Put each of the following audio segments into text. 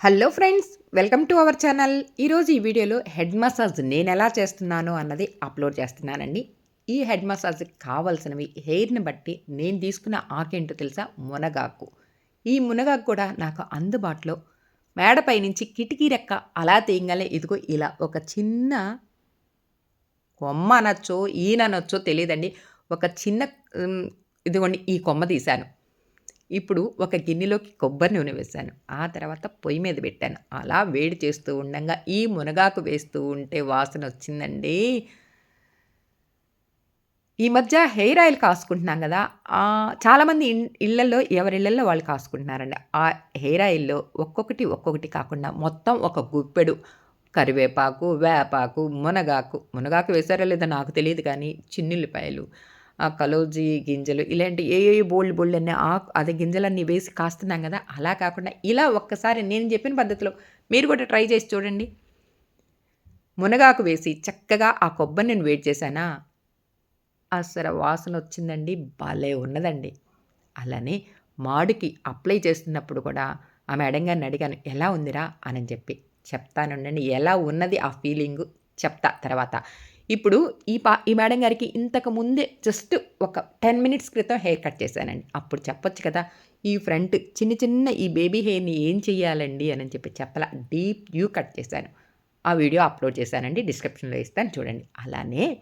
Hello friends welcome to our channel. ఈరోజు ఈ వీడియోలో హెడ్ మసాజ్ నేను ఎలా చేస్తున్నాను అన్నది అప్లోడ్ చేస్తున్నానండి. ఈ హెడ్ మసాజ్కి కావాల్సినవి హెయిర్ని బట్టి నేను తీసుకున్న ఆకేంటో తెలుసా? మునగాకు. ఈ మునగాకు కూడా నాకు అందుబాటులో. మేడపై నుంచి కిటికీ రెక్క అలా తీయగానే ఇదిగో ఇలా ఒక చిన్న కొమ్మ అనొచ్చో ఈయననొచ్చో తెలియదండి. ఒక చిన్న ఇదిగోండి ఈ కొమ్మ తీశాను. ఇప్పుడు ఒక గిన్నెలోకి కొబ్బరి నూనె వేశాను. ఆ తర్వాత పొయ్యి మీద పెట్టాను. అలా వేడి చేస్తూ ఉండగా ఈ మునగాకు వేస్తూ ఉంటే వాసన వచ్చిందండి. ఈ మధ్య హెయిర్ ఆయిల్ కాసుకుంటున్నాం కదా చాలామంది ఇన్ ఇళ్ళల్లో ఎవరిళ్ళల్లో వాళ్ళు కాసుకుంటున్నారండి. ఆ హెయిర్ ఆయిల్లో ఒక్కొక్కటి ఒక్కొక్కటి కాకుండా మొత్తం ఒక గుప్పెడు. కరివేపాకు వేపాకు మునగాకు. మునగాకు వేసారో లేదో నాకు తెలియదు కానీ చిన్నుల్లిపాయలు ఆ కలోజీ గింజలు ఇలాంటి ఏ ఏ బోల్డ్ బోల్డ్ అన్నీ ఆ అదే గింజలన్నీ వేసి కాస్తున్నాం కదా అలా కాకుండా ఇలా ఒక్కసారి నేను చెప్పిన పద్ధతిలో మీరు కూడా ట్రై చేసి చూడండి. మునగాకు వేసి చక్కగా ఆ కొబ్బరి నేను వెయిట్ చేశానా? అసలు వాసన వచ్చిందండి భలే ఉన్నదండి. అలానే మాడికి అప్లై చేస్తున్నప్పుడు కూడా ఆ మేడం గారిని అడిగాను ఎలా ఉందిరా? అని చెప్పి. చెప్తానుండండి ఎలా ఉన్నది ఆ ఫీలింగ్? చెప్తా తర్వాత. ఇప్పుడు ఈ పా ఈ మేడం గారికి ఇంతకు ముందే జస్ట్ ఒక టెన్ మినిట్స్ క్రితం హెయిర్ కట్ చేశానండి. అప్పుడు చెప్పొచ్చు కదా ఈ ఫ్రంట్ చిన్న చిన్న ఈ బేబీ హెయిర్ని ఏం చెయ్యాలండి అని చెప్పి చెప్పలా డీప్ యూ కట్ చేశాను. ఆ వీడియో అప్లోడ్ చేశానండి డిస్క్రిప్షన్లో ఇస్తాను చూడండి. అలానే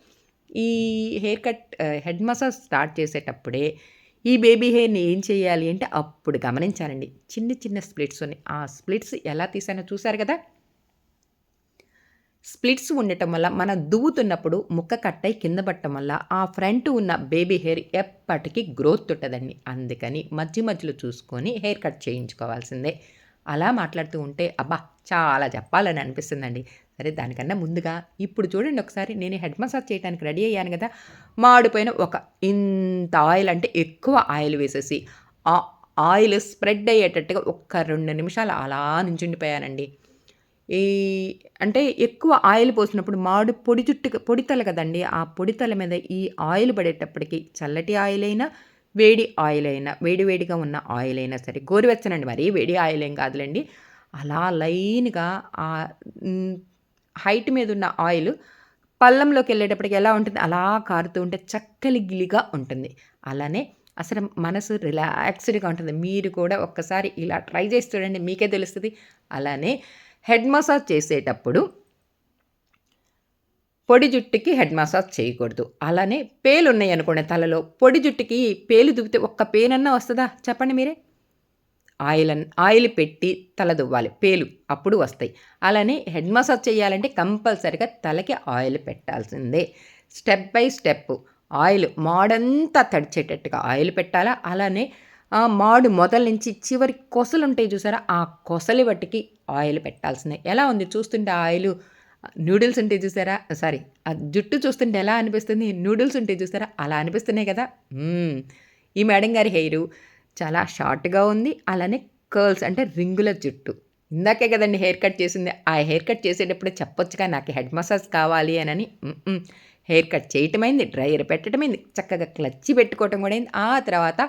ఈ hair cut head massage start చేసేటప్పుడే ఈ బేబీ హెయిర్ని ఏం చేయాలి అంటే అప్పుడు గమనించానండి. చిన్న చిన్న స్ప్లిట్స్ ఉన్నాయి. ఆ స్ప్లిట్స్ ఎలా తీసానో చూసారు కదా? స్ప్లిట్స్ ఉండటం వల్ల మనం దువ్వుతున్నప్పుడు ముక్క కట్టయి కింద పట్టడం వల్ల ఆ ఫ్రంట్ ఉన్న బేబీ హెయిర్ ఎప్పటికీ గ్రోత్ ఉంటుందండి అందుకని మధ్య మధ్యలో చూసుకొని హెయిర్ కట్ చేయించుకోవాల్సిందే. అలా మాట్లాడుతూ ఉంటే అబ్బా చాలా చెప్పాలని అనిపిస్తుందండి. సరే దానికన్నా ముందుగా ఇప్పుడు చూడండి ఒకసారి నేను హెడ్ మసాజ్ చేయడానికి రెడీ అయ్యాను కదా. మాడిపోయిన ఒక ఇంత ఆయిల్ అంటే ఎక్కువ ఆయిల్ వేసేసి ఆ ఆయిల్ స్ప్రెడ్ అయ్యేటట్టుగా ఒక్క రెండు నిమిషాలు అలా నుంచుండిపోయానండి. ఈ అంటే ఎక్కువ ఆయిల్ పోసినప్పుడు మాడు పొడి చుట్టు పొడితల కదండి ఆ పొడితల మీద ఈ ఆయిల్ పడేటప్పటికి చల్లటి ఆయిల్ అయినా వేడి ఆయిల్ అయినా వేడి వేడిగా ఉన్న ఆయిల్ అయినా సరే గోరువెచ్చనండి మరి వేడి ఆయిల్ ఏం కాదులేండి అలా లైన్గా ఆ హైట్ మీద ఉన్న ఆయిల్ పల్లంలోకి వెళ్ళేటప్పటికి ఎలా ఉంటుంది అలా కారుతూ ఉంటే చక్కలి గిలిగా ఉంటుంది. అలానే అసలు మనసు రిలాక్స్డ్గా ఉంటుంది. మీరు కూడా ఒక్కసారి ఇలా ట్రై చేసి చూడండి మీకే తెలుస్తుంది. అలానే హెడ్ మసాజ్ చేసేటప్పుడు పొడి జుట్టుకి హెడ్ మసాజ్ చేయకూడదు. అలానే పేలు ఉన్నాయనుకోండి తలలో పొడి జుట్టుకి పేలు దువ్వితే ఒక్క పేనన్నా వస్తుందా? చెప్పండి మీరే. ఆయిల్ ఆయిల్ పెట్టి తల దువ్వాలి పేలు అప్పుడు వస్తాయి. అలానే హెడ్ మసాజ్ చేయాలంటే కంపల్సరిగా తలకి ఆయిల్ పెట్టాల్సిందే. స్టెప్ బై స్టెప్ ఆయిల్ మాడంతా తడిచేటట్టుగా ఆయిల్ పెట్టాలా? అలానే ఆ మాడు మొదల నుంచి చివరి కొసలు ఉంటాయి చూసారా? ఆ కొసలి బట్టికి ఆయిల్ పెట్టాల్సిందే. ఎలా ఉంది? చూస్తుంటే ఆయిల్ నూడిల్స్ ఉంటాయి చూసారా? సారీ ఆ జుట్టు చూస్తుంటే ఎలా అనిపిస్తుంది? నూడిల్స్ ఉంటాయి చూసారా? అలా అనిపిస్తున్నాయి కదా. ఈ మేడం గారి హెయిర్ చాలా షార్ట్గా ఉంది. అలానే కర్ల్స్ అంటే రింగుల జుట్టు. ఇందాకే కదండి హెయిర్ కట్ చేసింది. ఆ హెయిర్ కట్ చేసేటప్పుడు చెప్పొచ్చుగా నాకు హెడ్ మసాజ్ కావాలి అని హెయిర్ కట్ చేయటమైంది డ్రైయర్ పెట్టడమైంది చక్కగా క్లచ్చి పెట్టుకోవటం కూడా అయింది. ఆ తర్వాత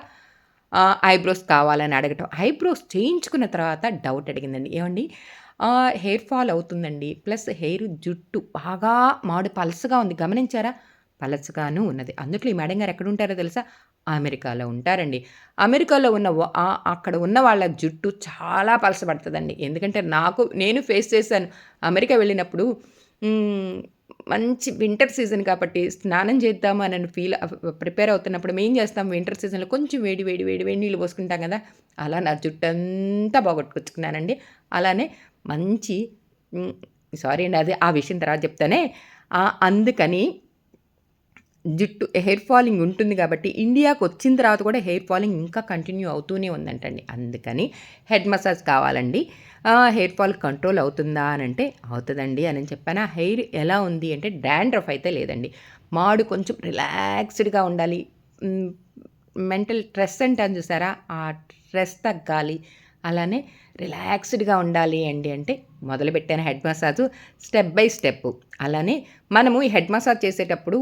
ఐబ్రోస్ కావాలని అడగటం. ఐబ్రోస్ చేయించుకున్న తర్వాత డౌట్ అడిగిందండి. ఏమండి? హెయిర్ ఫాల్ అవుతుందండి. ప్లస్ హెయిర్ జుట్టు బాగా మాడు పలసగా ఉంది. గమనించారా? పలసగాను ఉన్నది. అందుట్లో ఈ మేడం గారు ఎక్కడ ఉంటారో తెలుసా? అమెరికాలో ఉంటారండి. అమెరికాలో ఉన్న అక్కడ ఉన్న వాళ్ళ జుట్టు చాలా పలసపడుతుందండి ఎందుకంటే నాకు నేను ఫేస్ చేశాను. అమెరికా వెళ్ళినప్పుడు మంచి వింటర్ సీజన్ కాబట్టి స్నానం చేద్దామా అని ఫీల్ ప్రిపేర్ అవుతున్నప్పుడు మేము ఏం చేస్తాం? వింటర్ సీజన్లో కొంచెం వేడి వేడి వేడి వేడి నీళ్ళు పోసుకుంటాం కదా? అలా నా జుట్టు అంతా బాగొట్టుకొచ్చుకున్నానండి. అలానే మంచి సారీ అండి అది ఆ విషయం తర్వాత చెప్తానే. అందుకని జుట్టు హెయిర్ ఫాలింగ్ ఉంటుంది కాబట్టి ఇండియాకి వచ్చిన తర్వాత కూడా హెయిర్ ఫాలింగ్ ఇంకా కంటిన్యూ అవుతూనే ఉందంటండి. అందుకని హెడ్ మసాజ్ కావాలండి. హెయిర్ ఫాల్ కంట్రోల్ అవుతుందా అని అంటే అవుతుందండి అని చెప్పాను. ఆ హెయిర్ ఎలా ఉంది అంటే డాండ్రఫ్ అయితే లేదండి. మాడు కొంచెం రిలాక్స్డ్గా ఉండాలి. మెంటల్ స్ట్రెస్ అంటాను చూసారా? ఆ స్ట్రెస్ తగ్గాలి. అలానే రిలాక్స్డ్గా ఉండాలి అండి అంటే మొదలుపెట్టాను head massage step by step అలానే మనము ఈ హెడ్ మసాజ్ చేసేటప్పుడు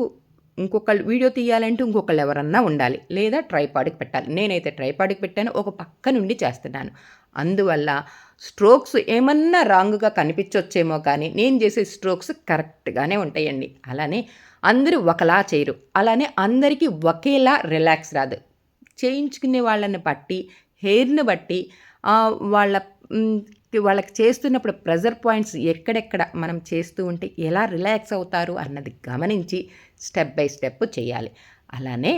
ఇంకొకళ్ళు వీడియో తీయాలంటే ఇంకొకళ్ళు ఎవరన్నా ఉండాలి. లేదా ట్రైపాడ్కి పెట్టాలి. నేనైతే ట్రైపాడ్కి పెట్టాను. ఒక పక్క నుండి చేస్తున్నాను. అందువల్ల స్ట్రోక్స్ ఏమన్నా రాంగ్గా కనిపించొచ్చేమో కానీ నేను చేసే స్ట్రోక్స్ కరెక్ట్గానే ఉంటాయండి. అలానే అందరూ ఒకలా చేయరు. అలానే అందరికీ ఒకేలా రిలాక్స్ రాదు. చేయించుకునే వాళ్ళని బట్టి హెయిర్ని బట్టి వాళ్ళ వాళ్ళకి చేస్తున్నప్పుడు ప్రెజర్ పాయింట్స్ ఎక్కడెక్కడ మనం చేస్తూ ఉంటే ఎలా రిలాక్స్ అవుతారు అన్నది గమనించి స్టెప్ బై స్టెప్ చేయాలి. అలానే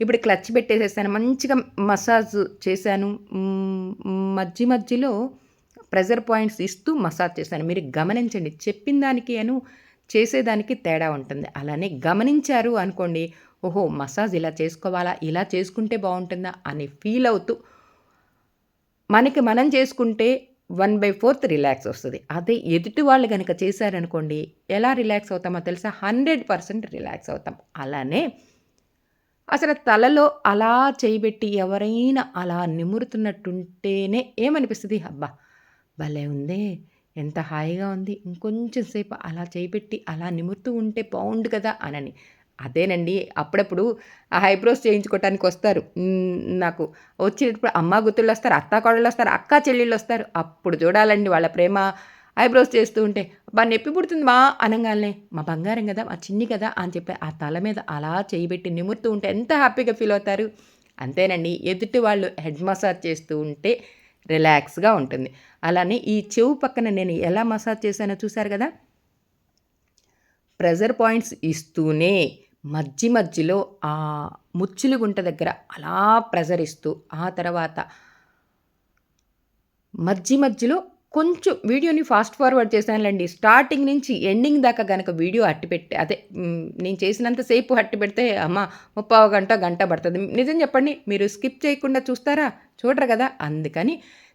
ఇప్పుడు క్లచ్ పెట్టేసేసాను మంచిగా మసాజ్ చేశాను. మధ్య మధ్యలో ప్రెజర్ పాయింట్స్ ఇస్తూ మసాజ్ చేశాను. మీరు గమనించండి చెప్పిన దానికి అను చేసేదానికి తేడా ఉంటుంది. అలానే గమనించారు అనుకోండి ఓహో మసాజ్ ఇలా చేసుకోవాలా ఇలా చేసుకుంటే బాగుంటుందా అని ఫీల్ అవుతూ మనకి మనం చేసుకుంటే వన్ బై ఫోర్త్ రిలాక్స్ వస్తుంది. అదే ఎదుటి వాళ్ళు కనుక చేశారనుకోండి ఎలా రిలాక్స్ అవుతామో తెలుసా? హండ్రెడ్ పర్సెంట్ రిలాక్స్ అవుతాం. అలానే అసలు తలలో అలా చేయబెట్టి ఎవరైనా అలా నిమురుతున్నట్టుంటేనే ఏమనిపిస్తుంది? అబ్బా భలే ఉందే ఎంత హాయిగా ఉంది ఇంకొంచెం సేపు అలా చేయిపెట్టి అలా నిమురుతూ ఉంటే బాగుండు కదా అనని. అదేనండి. అప్పుడప్పుడు ఆ హైబ్రోస్ చేయించుకోవటానికి వస్తారు. నాకు వచ్చేటప్పుడు అమ్మ గుర్తులు వస్తారు అత్త కోడళ్ళు వస్తారు అక్క చెల్లెళ్ళు వస్తారు. అప్పుడు చూడాలండి వాళ్ళ ప్రేమ. ఐబ్రోస్ చేస్తూ ఉంటే బా నొప్పి పుడుతుంది? మా అనగానే మా బంగారం కదా మా చిన్ని కదా అని చెప్పి ఆ తల మీద అలా చేయిబెట్టి నిమురుతూ ఉంటే ఎంత హ్యాపీగా ఫీల్ అవుతారు. అంతేనండి ఎదుటి వాళ్ళు హెడ్ మసాజ్ చేస్తూ ఉంటే రిలాక్స్గా ఉంటుంది. అలానే ఈ చెవు పక్కన నేను ఎలా మసాజ్ చేశానో చూశారు కదా? ప్రెజర్ పాయింట్స్ ఇస్తూనే మధ్య మధ్యలో ఆ ముచ్చులు గుంట దగ్గర అలా ప్రెజర్ ఇస్తూ ఆ తర్వాత మధ్య మధ్యలో కొంచెం వీడియోని ఫాస్ట్ ఫార్వర్డ్ చేశానులేండి. స్టార్టింగ్ నుంచి ఎండింగ్ దాకా కనుక వీడియో అట్టి పెట్టి అదే నేను చేసినంత సేపు అట్టి పెడితే అమ్మ ముప్పావు గంట గంట పడుతుంది. నిజం చెప్పండి మీరు స్కిప్ చేయకుండా చూస్తారా? చూడరు కదా? అందుకని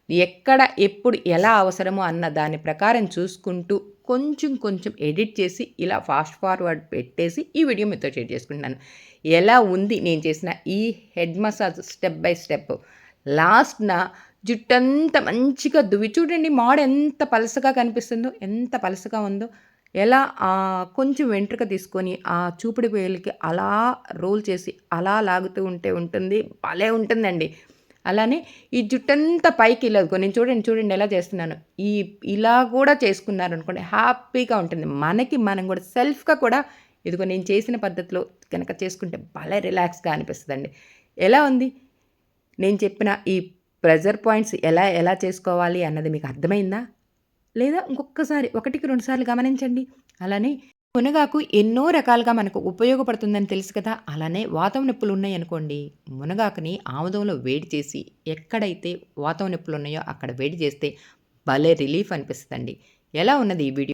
ఎక్కడ ఎప్పుడు ఎలా అవసరమో అన్న దాని ప్రకారం చూసుకుంటూ కొంచెం కొంచెం ఎడిట్ చేసి ఇలా ఫాస్ట్ ఫార్వర్డ్ పెట్టేసి ఈ వీడియో మీతో షేర్ చేసుకుంటున్నాను. ఎలా ఉంది నేను చేసిన ఈ head massage step by step? లాస్ట్న జుట్టంతా మంచిగా దువ్వి చూడండి మాడ ఎంత పలసగా కనిపిస్తుందో ఎంత పలసగా ఉందో. ఎలా ఆ కొంచెం వెంట్రుక తీసుకొని ఆ చూపుడు వేలికి అలా రోల్ చేసి అలా లాగుతూ ఉంటే ఉంటుంది. భలే ఉంటుందండి. అలానే ఈ జుట్టంతా పైకి వెళ్ళదు. నేను చూడండి చూడండి ఎలా చేస్తున్నాను. ఈ ఇలా కూడా చేసుకున్నారు అనుకోండి హ్యాపీగా ఉంటుంది. మనకి మనం కూడా సెల్ఫ్గా కూడా ఇదిగో నేను చేసిన పద్ధతిలో కనుక చేసుకుంటే భలే రిలాక్స్గా అనిపిస్తుందండి. ఎలా ఉంది? నేను చెప్పిన ఈ ప్రెజర్ పాయింట్స్ ఎలా ఎలా చేసుకోవాలి అన్నది మీకు అర్థమైందా? లేదా ఇంకొకసారి ఒకటికి రెండుసార్లు గమనించండి. అలానే మునగాకు ఎన్నో రకాలుగా మనకు ఉపయోగపడుతుందని తెలుసు కదా. అలానే వాతం నొప్పులు ఉన్నాయి అనుకోండి. మునగాకుని ఆముదంలో వేడి చేసి ఎక్కడైతే వాతం నొప్పులు ఉన్నాయో అక్కడ వేడి చేస్తే భలే రిలీఫ్ అనిపిస్తుందండి. ఎలా ఉన్నది ఈ వీడియో?